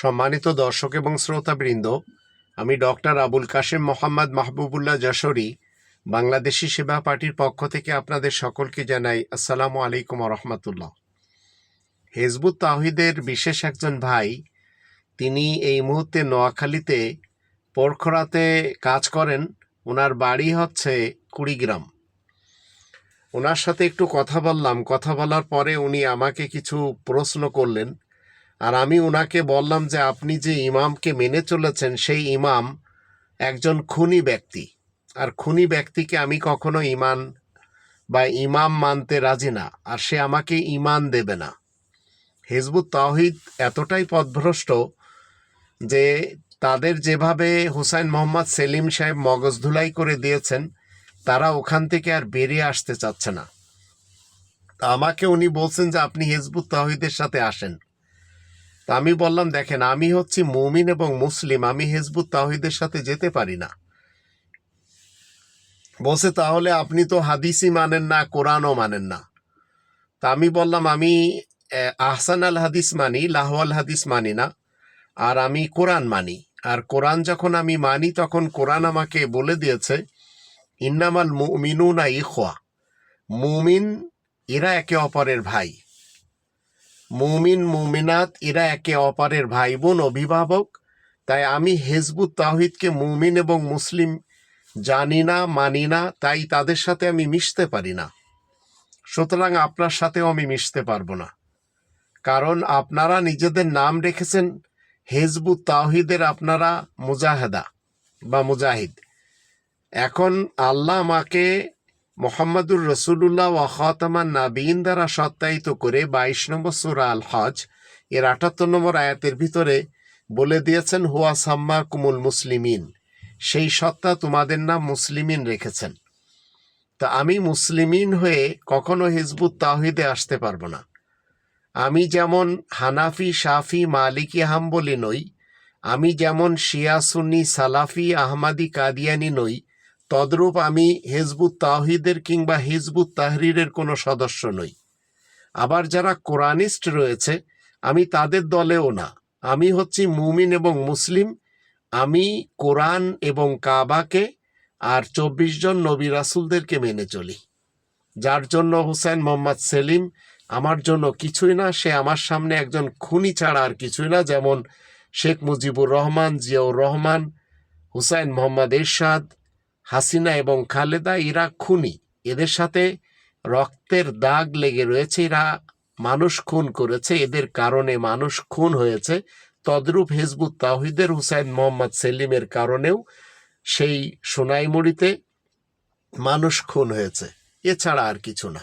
সম্মানিত দর্শক এবং শ্রোতাবৃন্দ, আমি ডক্টর আবুল কাশেম মোহাম্মদ মাহবুবুল্লাহ যশোরী, বাংলাদেশি সেবা পার্টির পক্ষ থেকে আপনাদের সকলকে জানাই আসসালামু আলাইকুম রহমতুল্লাহ। হেজবুত তাহিদের বিশেষ একজন ভাই, তিনি এই মুহূর্তে নোয়াখালীতে পরখরাতে কাজ করেন, ওনার বাড়ি হচ্ছে কুড়িগ্রাম। ওনার সাথে একটু কথা বললাম, কথা বলার পরে উনি আমাকে কিছু প্রশ্ন করলেন। আর আমি ওনাকে বললাম যে আপনি যে ইমামকে মেনে চলেছেন, সেই ইমাম একজন খুনি ব্যক্তি। আর খুনি ব্যক্তিকে আমি কখনো ইমান বা ইমাম মানতে রাজি না, আর সে আমাকে ইমান দেবে না। হিজবুত তাহিদ এতটাই পথভ্রষ্ট যে তাদের যেভাবে হুসাইন মোহাম্মদ সেলিম সাহেব মগজ ধুলাই করে দিয়েছেন, তারা ওখান থেকে আর বেরিয়ে আসতে চাচ্ছে না। আমাকে উনি বলছেন যে আপনি হিজবুত তাহিদের সাথে আসেন। তা আমি বললাম, দেখেন, আমি হচ্ছি মুমিন এবং মুসলিম, আমি হেজবুত তাহিদের সাথে যেতে পারি না। বলছে, তাহলে আপনি তো হাদিসই মানেন না, কোরআনও মানেন না। তা আমি বললাম, আমি আহসান আল হাদিস মানি, লাহওয়াল হাদিস মানি না, আর আমি কোরআন মানি। আর কোরআন যখন আমি মানি, তখন কোরআন আমাকে বলে দিয়েছে, ইন্নামাল মুমিনুনা ইখওয়া। মুমিন, এরা একে অপরের ভাই। মুমিন, মুমিনাত, এরা একে অপরের ভাই বোন অভিভাবক। তাই আমি হেজবুত তাহিদকে মুমিন এবং মুসলিম জানি না, মানি না, তাই তাদের সাথে আমি মিশতে পারি না। সুতরাং আপনার সাথেও আমি মিশতে পারব না। কারণ আপনারা নিজেদের নাম রেখেছেন হেজবুত তাহিদের আপনারা মুজাহেদা বা মুজাহিদ। এখন আল্লাহ আমাকে মোহাম্মদুর রসুল্লাহ ওয়াখাতামান নাবিন দ্বারা সত্যায়িত করে বাইশ নম্বর সুরা আল হজ এর আটাত্তর নম্বর আয়াতের ভিতরে বলে দিয়েছেন, হুয়া সাম্মা কুমুল মুসলিমিন সেই সত্তা তোমাদের নাম মুসলিমিন রেখেছেন। তা আমি মুসলিমিন হয়ে কখনো হিজবুত তাহিদে আসতে পারব না। আমি যেমন হানাফি সাফি মালিকি, হাম্বলি নই, আমি যেমন শিয়া, সুন্নি, সালাফি, আহমাদি, কাদিয়ানি নই তদ্রূপ আমি হিজবুত তাহিদের কিংবা হিজবুত তাহরিরের কোনো সদস্য নই। আবার যারা কোরআনিস্ট রয়েছে, আমি তাদের দলেও না। আমি হচ্ছি মুমিন এবং মুসলিম। আমি কোরআন এবং কাবাকে আর চব্বিশ জন নবী রাসুলদেরকে মেনে চলি। যার জন্য হুসেন মোহাম্মদ সেলিম, আমার জন্য কিছুই না, সে আমার সামনে একজন খুনি ছাড়া আর কিছুই না, যেমন শেখ মুজিবুর রহমান, জিয়াউর রহমান, হুসাইন মোহাম্মদ এরশাদ হাসিনা এবং খালেদা এরা খুনি। এদের সাথে রক্তের দাগ লেগে রয়েছে। এরা মানুষ খুন করেছে। এদের কারণে মানুষ খুন হয়েছে। তদ্রূপ হিজবুত তাহিদের হুসাইন মোহাম্মদ সেলিমের কারণেও সেই সোনাইমুড়িতে মানুষ খুন হয়েছে। এছাড়া আর কিছু না।